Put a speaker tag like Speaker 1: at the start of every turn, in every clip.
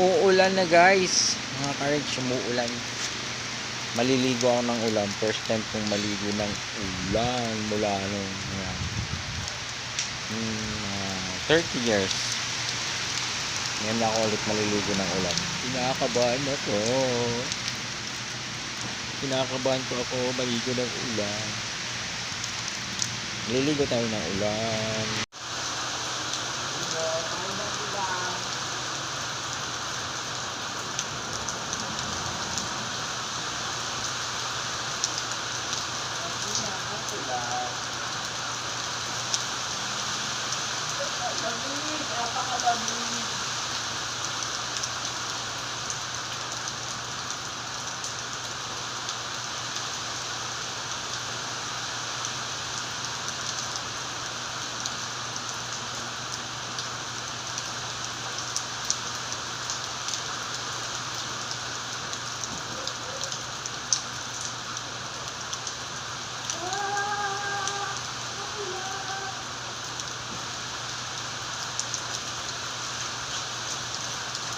Speaker 1: Umuulan na guys. Mga ka-rigs, umuulan. Maliligo ako ng ulan. First time kong maligo ng ulan mula nung yan. Ah, 30 years. Ngayon na ako ulit maliligo ng ulan. Kinakabahan ako. Kinakabahan ko ako maligo ng ulan. Maliligo tayo ng ulan.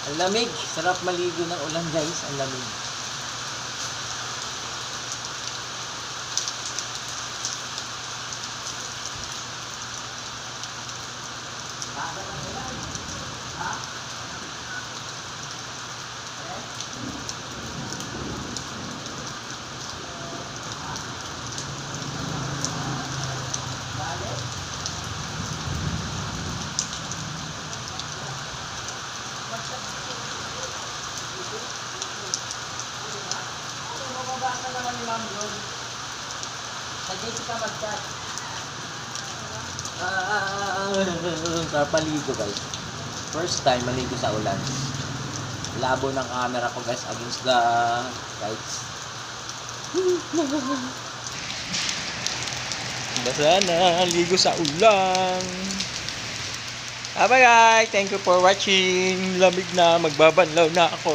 Speaker 1: Ang lamig. Sarap maligo ng ulan guys. Ang lamig. Ah, sarap maligo guys. First time maligo sa ulan. Labo ng camera ko guys against the lights. Basta na, ligo sa ulan. Bye bye guys, thank you for watching. Lamig na, magbabanlaw na ako.